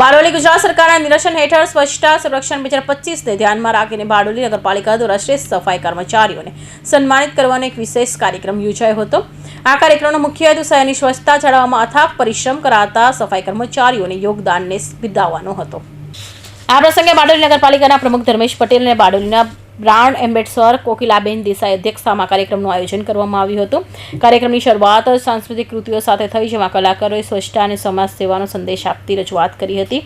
બારડોલી ગુજરાત સરકારના નિરસન હેઠળ સ્વચ્છતા સંરક્ષણ બે હજાર પચીસને ધ્યાનમાં રાખીને બારડોલી નગરપાલિકા દ્વારા શ્રેષ્ઠ સફાઈ કર્મચારીઓને સન્માનિત કરવાનો એક વિશેષ કાર્યક્રમ યોજાયો હતો. આ કાર્યક્રમનો મુખ્ય હેતુ શહેરની સ્વચ્છતા જાળવવામાં અથાગ પરિશ્રમ કરાતા સફાઈ કર્મચારીઓને યોગદાનને બિરદાવવાનો હતો. આ પ્રસંગે બારડોલી નગરપાલિકાના પ્રમુખ ધર્મેશ પટેલ અને બારડોલીના બ્રાન્ડ એમ્બેસડર કોકિલાબેન દેસાઈ અધ્યક્ષતામાં કાર્યક્રમનું આયોજન કરવામાં આવ્યું હતું. કાર્યક્રમની શરૂઆત સાંસ્કૃતિક કૃતિઓ સાથે થઈ, જેમાં કલાકારોએ સ્વચ્છતા અને સમાજ સેવાનો સંદેશ આપતી રજૂઆત કરી હતી.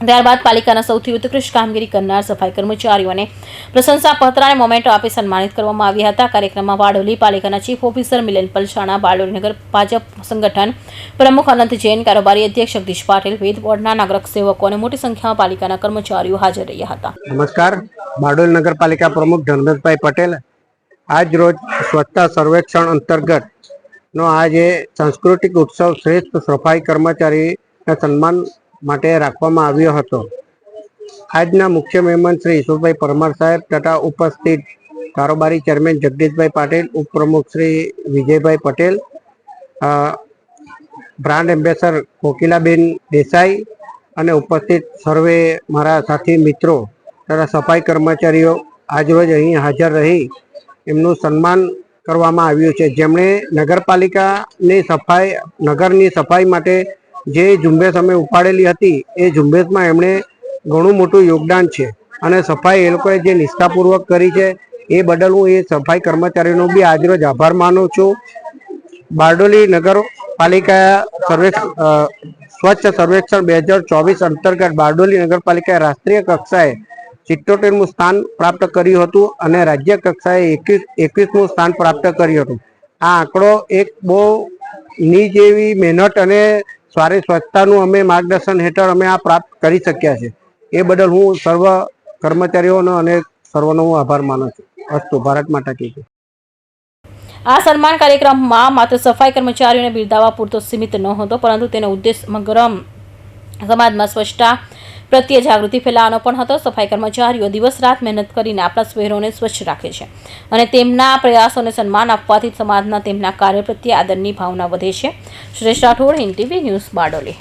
ત્યારબાદ પાલિકાના સૌથી ઉત્કૃષ્ટ કામગીરી કરનાર સફાઈ કર્મચારીઓને પ્રશંસાપત્ર અને મોમેન્ટો આપી સન્માનિત કરવામાં આવ્યા હતા. કાર્યક્રમમાં બારડોલી પાલિકાના ચીફ ઓફિસર મિલન પલસાણા, બારડોલી નગર ભાજપ સંગઠન પ્રમુખ અનંત જૈન, કારોબારી અધ્યક્ષ જગદીશ પાટીલ, વેદ બોર્ડના નાગરિક સેવકો અને મોટી સંખ્યામાં પાલિકાના કર્મચારીઓ હાજર રહ્યા હતા. નમસ્કાર. બારડોલી નગરપાલિકા પ્રમુખ ધર્મેશભાઈ પટેલ આજ રોજ સ્વચ્છતા સર્વેક્ષણ અંતર્ગત નો આજે સાંસ્કૃતિક ઉત્સવ શ્રેષ્ઠ સફાઈ કર્મચારીના સન્માન માટે રાખવામાં આવ્યો હતો. આજના મુખ્ય મહેમાન શ્રી ઈશ્વરભાઈ પરમાર સાહેબ તથા ઉપસ્થિત કારોબારી ચેરમેન જગદીશભાઈ પાટીલ, ઉપપ્રમુખ શ્રી વિજયભાઈ પટેલ બ્રાન્ડ એમ્બેસર કોકિલાબેન દેસાઈ અને ઉપસ્થિત સર્વે મારા સાથી મિત્રો તથા સફાઈ કર્મચારીઓ આજરોજ અહીં હાજર રહી એમનું સન્માન કરવામાં આવ્યું છે. જેમણે નગરપાલિકાની સફાઈ, નગરની સફાઈ માટે જે ઝુંબેશ અમે ઉપાડેલી હતી, એ ઝુંબેશમાં એમણે ઘણું મોટું યોગદાન છે. અને સફાઈ એ લોકોએ જે નિષ્ઠાપૂર્વક કરી છે, એ બદલ હું એ સફાઈ કર્મચારીનો બી આજરોજ આભાર માનું છું. બારડોલી નગરપાલિકા સર્વે સ્વચ્છ સર્વેક્ષણ બે હજાર ચોવીસ અંતર્ગત બારડોલી નગરપાલિકાએ રાષ્ટ્રીય કક્ષાએ સિત્તોતેરમું સ્થાન પ્રાપ્ત કર્યું હતું અને રાજ્ય કક્ષાએ એકવીસ, એકવીસમું સ્થાન પ્રાપ્ત કર્યું હતું. આ આંકડો એક બહુ ની જેવી મહેનત અને સારી સ્વચ્છતાનું અમે માર્ગદર્શન હેઠળ અમે આ પ્રાપ્ત કરી શક્યા છે. એ બદલ હું સર્વ કર્મચારીઓનો અને સર્વનો હું આભાર માનું છું. અસ્તુ. ભારત માતા કી આ સન્માન કાર્યક્રમમાં માત્ર સફાઈ કર્મચારીઓને બિરદાવવા પૂરતો સીમિત ન હતો, પરંતુ તેનો ઉદ્દેશ સમગ્ર સમાજમાં સ્વચ્છતા પ્રત્યે જાગૃતિ ફેલાવવાનો પણ હતો. સફાઈ કર્મચારીઓ દિવસ રાત મહેનત કરીને આપણા શહેરોને સ્વચ્છ રાખે છે અને તેમના પ્રયાસોને સન્માન આપવાથી સમાજના તેમના કાર્ય પ્રત્યે આદરની ભાવના વધે છે. Suresh Rathod, NTV news Bardoli.